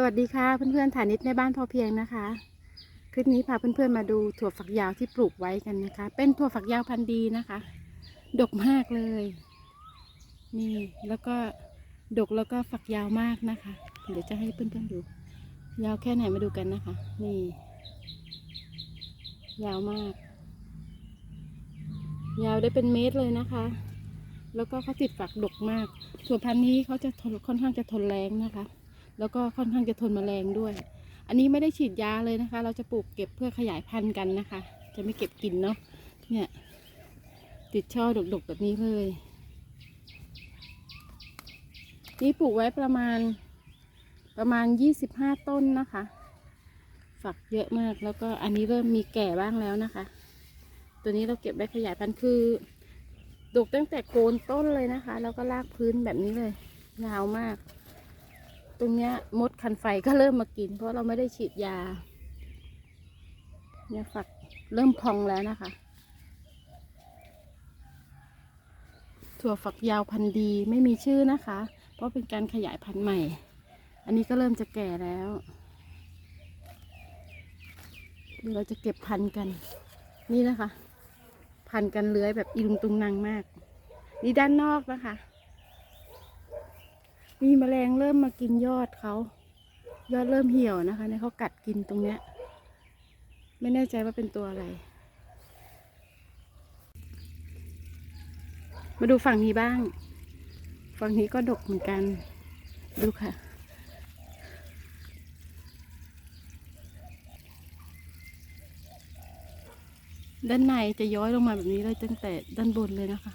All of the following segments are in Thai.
สวัสดีค่ะเพื่อนๆฐานิตในบ้านพอเพียงนะคะ คลิปนี้พาเพื่อนๆมาดูถั่วฝักยาวที่ปลูกไว้กันนะคะ เป็นถั่วฝักยาวพันธุ์ดีนะคะ ดกมากเลย นี่แล้วก็ดกแล้วก็ฝักยาวมากนะคะ เดี๋ยวจะให้เพื่อนๆดู ยาวแค่ไหนมาดูกันนะคะ นี่ ยาวมาก ยาวได้เป็นเมตรเลยนะคะ แล้วก็เขาติดฝักดกมาก ถั่วพันธุ์นี้เขาจะทนค่อนข้างจะทนแรงนะคะ แล้วก็ค่อนข้างจะทนแมลงด้วย อันนี้ไม่ได้ฉีดยาเลยนะคะ เราจะปลูกเก็บเพื่อขยายพันธุ์กันนะคะ จะไม่เก็บกินเนาะเนี่ย ติดช่อดกๆแบบนี้เลย นี่ปลูกไว้ประมาณประมาณยี่สิบห้าต้นนะคะ ฝักเยอะมากแล้วก็อันนี้เริ่มมีแก่บ้างแล้วนะคะ ตัวนี้เราเก็บไว้ขยายพันธุ์คือดกตั้งแต่โคนต้นเลยนะคะ แล้วก็ลากพื้นแบบนี้เลย ยาวมาก ตรงเนี้ยมดคันไฟก็เริ่มมากิน เพราะเราไม่ได้ฉีดยา เนี่ยฝักเริ่มพองแล้วนะคะ ถั่วฝักยาวพันธุ์ดีไม่มีชื่อนะคะ เพราะเป็นการขยายพันธุ์ใหม่ อันนี้ก็เริ่มจะแก่แล้วเดี๋ยวเราจะเก็บพันธุ์กัน นี่นะคะ พันธุ์กันเลื้อยแบบอีลุงตุงนางมาก นี่ด้านนอกนะคะ มีแมลงเริ่มมากินยอดเขา ยอดเริ่มเหี่ยวนะคะเนี่ยเขากัดกินตรงเนี้ย ไม่แน่ใจว่าเป็นตัวอะไร มาดูฝั่งนี้บ้าง ฝั่งนี้ก็ดกเหมือนกัน ดูค่ะด้านในจะย้อยลงมาแบบนี้เลยตั้งแต่ด้านบนเลยนะคะ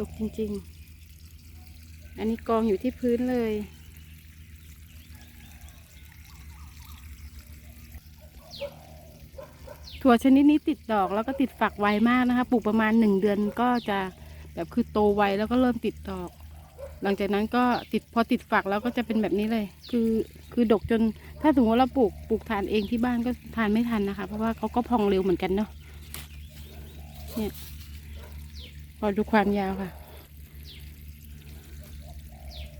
ดกจริงๆ อันนี้กองอยู่ที่พื้นเลย ถั่วชนิดนี้ติดดอกแล้วก็ติดฝักไวมากนะคะ ปลูกประมาณหนึ่งเดือนก็จะแบบคือโตไวแล้วก็เริ่มติดดอก หลังจากนั้นก็ติดพอติดฝักแล้วก็จะเป็นแบบนี้เลย คือคือดกจนถ้าสมมติว่าเราปลูกปลูกทานเองที่บ้านก็ทานไม่ทันนะคะ เพราะว่าเขาก็พองเร็วเหมือนกันเนาะเนี่ย อดูความยาวค่ะ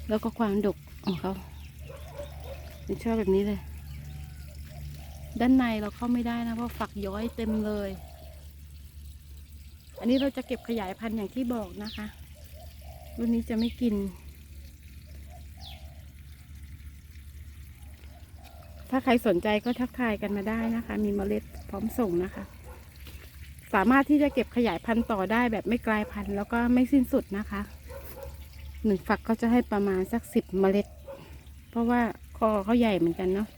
แล้วก็ความดกของเขาเป็นชอบแบบนี้เลย ด้านในเราเข้าไม่ได้นะเพราะฝักย้อยเต็มเลย อันนี้เราจะเก็บขยายพันธุ์อย่างที่บอกนะคะ รุ่นนี้จะไม่กิน ถ้าใครสนใจก็ทักทายกันมาได้นะคะ มีเมล็ดพร้อมส่งนะคะ สามารถที่จะเก็บขยายพันธุ์ต่อได้แบบไม่กลายพันธุ์ แล้วก็ไม่สิ้นสุดนะคะหนึ่งฝักก็จะให้ประมาณสักสิบเมล็ด เพราะว่าคอเขาใหญ่เหมือนกันเนาะ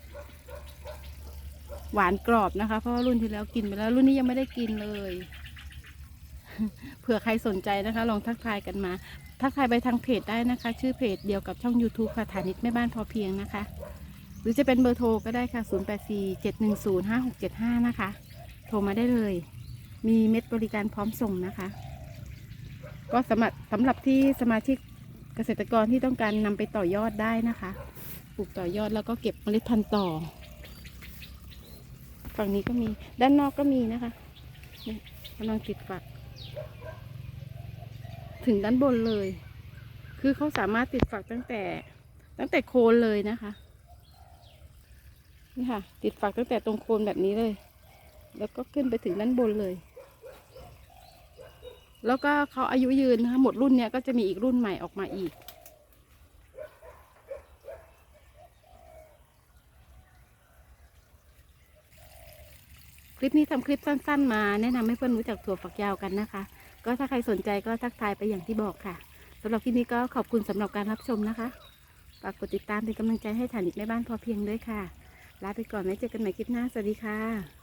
หวานกรอบนะคะ เพราะว่ารุ่นที่แล้วกินไปแล้วรุ่นนี้ยังไม่ได้กินเลยเผื่อใครสนใจนะคะ ลองทักทายกันมา ทักทายไปทางเพจได้นะคะ ชื่อเพจเดียวกับช่อง YouTube ค่ะฐานิตแม่บ้านพอเพียงนะคะ หรือจะเป็นเบอร์โทรก็ได้ค่ะ 0847105675 นะคะ โทรมาได้เลย มีเม็ดบริการพร้อมส่งนะคะ ก็สำหรับสำหรับที่สมาชิกเกษตรกรที่ต้องการนำไปต่อยอดได้นะคะ ปลูกต่อยอดแล้วก็เก็บเมล็ดพันธุ์ต่อ ฝั่งนี้ก็มี ด้านนอกก็มีนะคะนี่กำลังติดฝัก ถึงด้านบนเลย คือเขาสามารถติดฝักตั้งแต่ตั้งแต่โคนเลยนะคะ นี่ค่ะ ติดฝักตั้งแต่ตรงโคนแบบนี้เลย แล้วก็ขึ้นไปถึงด้านบนเลย แล้วก็เขาอายุยืนนะคะหมดรุ่นเนี้ยก็จะมีอีกรุ่นใหม่ออกมาอีก คลิปนี้ทำคลิปสั้น ๆ มาแนะนำให้เพื่อนรู้จักถั่วฝักยาวกันนะคะ ก็ถ้าใครสนใจก็ทักทายไปอย่างที่บอกค่ะสำหรับคลิปนี้ก็ขอบคุณสำหรับการรับชมนะคะฝากกดติดตามเป็นกำลังใจให้ฐานิตแม่บ้านพอเพียงด้วยค่ะลาไปก่อนไว้เจอกันใหม่คลิปหน้า สวัสดีค่ะ